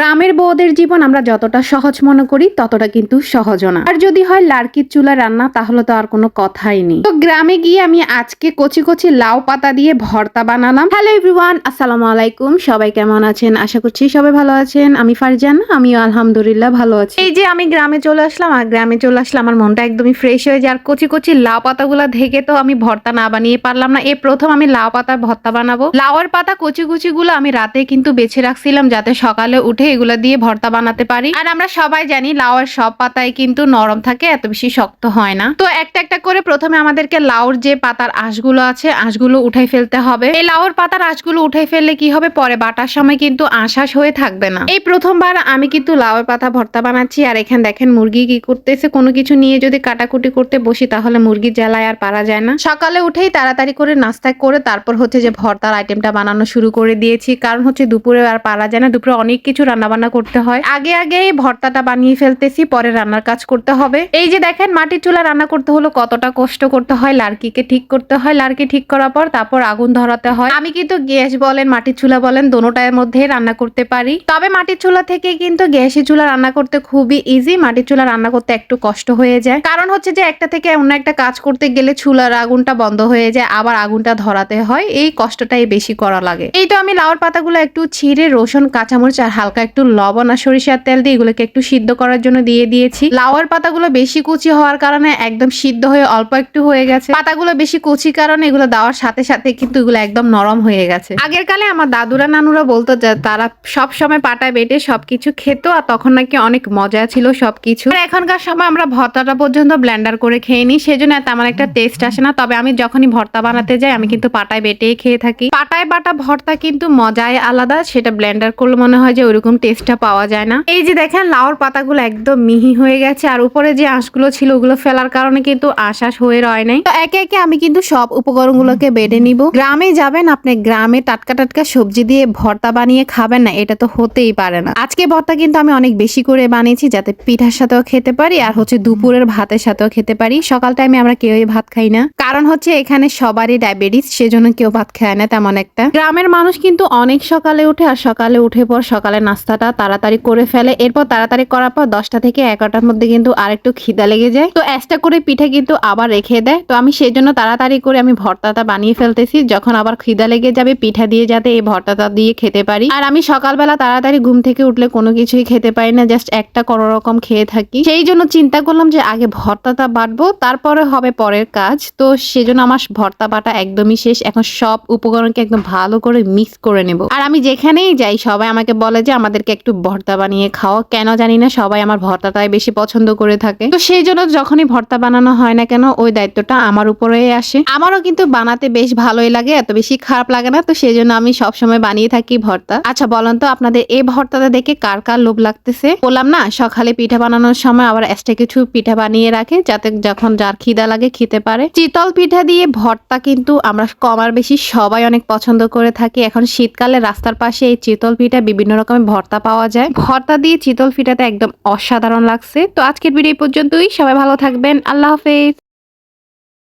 গ্রামের বউদের জীবন আমরা যতটা সহজ মনে করি, ততটা কিন্তু সহজও না। আর যদি হয় লার্কির চুলা রান্না, তাহলে তো আর কোনো কথাই নেই। তো গ্রামে গিয়ে আমি আজকে কচি কচি লাউ পাতা দিয়ে ভর্তা বানালাম। হ্যালো এভরিওয়ান আসসালামু আলাইকুম। সবাই কেমন আছেন? আশা করছি সবাই ভালো আছেন। আমি ফারজান, আমিও আলহামদুলিল্লাহ ভালো আছি। এই যে আমি গ্রামে চলে আসলাম, আর গ্রামে চলে আসলাম আমার মনটা একদমই ফ্রেশ হয়ে যায়। আর কচি কচি লাউ পাতাগুলো থেকে তো আমি ভর্তা না বানিয়ে পারলাম না। এ প্রথম আমি লাউ পাতার ভর্তা বানাবো। লাউয়ের পাতা কচি কচি গুলো আমি রাতে কিন্তু বেছে রাখছিলাম, যাতে সকালে উঠে এগুলো দিয়ে ভর্তা বানাতে পারি। আর আমরা সবাই জানি লাউয়ের সব পাতায় কিন্তু নরম থাকে, এত বেশি শক্ত হয় না। তো একটা একটা করে প্রথমে আমাদেরকে লাউর যে পাতার আঁশগুলো আছে, আঁশগুলো উঠাই ফেলতে হবে। এই লাউর পাতার আঁশগুলো উঠাই ফেললে কি হবে? পরে বাটার সময় কিন্তু আঁশাস হয়ে থাকবে না। এই প্রথমবার আমি কিন্তু লাউয়ের পাতা ভর্তা বানাচ্ছি, আর এখানে দেখেন মুরগি কি করতেছে। কোনো কিছু নিয়ে যদি কাটাকুটি করতে বসি, তাহলে মুরগির জ্বালায় আর পারা যায় না। সকালে উঠেই তাড়াতাড়ি করে নাস্তা করে, তারপর হচ্ছে যে ভর্তার আইটেমটা বানানো শুরু করে দিয়েছি। কারণ হচ্ছে দুপুরে আর পারা যায় না, দুপুরে অনেক কিছু রান্না বান্না করতে হয়। আগে আগে ভর্তাটা বানিয়ে ফেলতেছি, পরে রান্নার কাজ করতে হবে। এই যে দেখেন, মাটির চুলা রান্না করতে হলো, কতটা কষ্ট করতে হয়, লার্কিকে ঠিক করতে হয়। লার্কি ঠিক করার পর তারপর আগুন ধরাতে হয়। আমি কিন্তু গ্যাস বলেন, মাটির চুলা বলেন, দোনোটার মধ্যে রান্না করতে পারি। তবে মাটির চুলা থেকে কিন্তু গ্যাসের চুলা রান্না করতে খুবই ইজি মাটির চুলা রান্না করতে একটু কষ্ট হয়ে যায়। কারণ হচ্ছে যে একটা থেকে অন্য একটা কাজ করতে গেলে চুলার আগুনটা বন্ধ হয়ে যায়, আবার আগুনটা ধরাতে হয়। এই কষ্টটাই বেশি করা লাগে। এই তো আমি লাউর পাতাগুলো একটু ছিঁড়ে রসুন, কাঁচামরিচ আর হালকা একটু লবণ আর সরিষার তেল দিয়ে এগুলোকে একটু সিদ্ধ করার জন্য দিয়ে দিয়েছি। লাউয়ের পাতাগুলো বেশি কুচি হওয়ার কারণে একদম সিদ্ধ হয়ে অল্প একটু হয়ে গেছে। পাতাগুলো বেশি কুচি কারণে এগুলো দেওয়ার সাথে সাথে কিন্তু এগুলো একদম নরম হয়ে গেছে। আগের কালে আমার দাদুরা নানুরা বলতো যে তারা সব সময় পাটায় বেটে সবকিছু খেত আর তখন নাকি অনেক মজা ছিল সবকিছু। এখনকার সময় আমরা ভর্তাটা পর্যন্ত ব্লেন্ডার করে খেয়ে নিই, সেজন্য তেমন একটা টেস্ট আসে না। তবে আমি যখনই ভর্তা বানাতে যাই, আমি কিন্তু পাটায় বেটেই খেয়ে থাকি। পাটায় বাটা ভর্তা কিন্তু মজায় আলাদা, সেটা ব্লেন্ডার করলে মনে হয় যে ওইরকম টেস্টটা পাওয়া যায় না। এই যে দেখেন, লাউর পাতাগুলো একদম মিহি হয়ে গেছে, আর উপরে যে আঁশগুলো ছিল, ওগুলো ফেলার কারণে কিন্তু আঁশ আঁশ হয়ে রয় নাই। তো একে একে আমি কিন্তু সব উপকরণগুলোকে বেটে নিব। গ্রামে যাবেন, আপনি গ্রামে টাটকা টাটকা সবজি দিয়ে ভর্তা বানিয়ে খাবেন না, এটা তো হতেই পারে না। আজকে ভর্তা কিন্তু আমি অনেক বেশি করে বানিয়েছি, যাতে পিঠার সাথেও খেতে পারি, আর হচ্ছে দুপুরের ভাতের সাথেও খেতে পারি। সকাল টাইমে আমরা কেউই ভাত খাই না। কারণ হচ্ছে এখানে সবারই ডায়াবেটিস সেজন্য কেউ ভাত খায় না তেমন একটা। গ্রামের মানুষ কিন্তু অনেক সকালে উঠে আর সকালে উঠে পর সকালে নাস্তাটা তাড়াতাড়ি করে ফেলে। এরপর তাড়াতাড়ি করার পর দশটা থেকে এগারোটার মধ্যে কিন্তু আরেকটু খিদা লেগে যায়। তো এক্সট্রা করে পিঠা কিন্তু আবার রেখে দেয়। তো আমি সেই জন্য তাড়াতাড়ি করে আমি ভর্তাটা বানিয়ে ফেলতেছি। যখন আবার খিদা লেগে যাবে পিঠা দিয়ে যাতে এই ভর্তাটা দিয়ে খেতে পারি। আর আমি সকালবেলা তাড়াতাড়ি ঘুম থেকে উঠলে কোনো কিছুই খেতে পারি না। জাস্ট একটা কোনো রকম খেয়ে থাকি। সেই জন্য চিন্তা করলাম যে আগে ভর্তাটা বাটবো, তারপরে হবে পরের কাজ। তো সেজন্য আমার ভর্তা বাটা একদমই শেষ। এখন সব উপকরণকে একদম ভালো করে মিক্স করে নেব। আর আমি যেখানেই যাই, সবাই আমাকে বলে যে আমাদেরকে একটু ভর্তা বানিয়ে খাও কেন জানি না, সবাই আমার ভর্তাটাই বেশি পছন্দ করে থাকে। তো সেই জন্য যখনই ভর্তা বানানো হয় না কেন, ওই দায়িত্বটা আমার উপরে আসে। আমারও কিন্তু বানাতে বেশ ভালোই লাগে, এত বেশি খারাপ লাগে না, তো সেই জন্য আমি সবসময় বানিয়ে থাকি ভর্তা। আচ্ছা বলেন তো, আপনাদের এই ভর্তাটা দেখে কার কার লোভ লাগতেছে? বললাম না, সকালে পিঠা বানানোর সময় আবার এক্সট্রা কিছু পিঠা বানিয়ে রাখে, যাতে যখন যার খিদা লাগে খেতে পারে। চিতল পিঠা দিয়ে ভর্তা কিন্তু আমরা কমার বেশি সবাই অনেক পছন্দ করে থাকি। এখন শীতকালে রাস্তার পাশে এই চিতল পিঠা বিভিন্ন রকমের ভর্তা পাওয়া যায়। ভর্তা দিয়ে চিতল ফিটাতে একদম অসাধারণ লাগছে। তো আজকের ভিডিও পর্যন্তই। সবাই ভালো থাকবেন। আল্লাহ হাফেজ।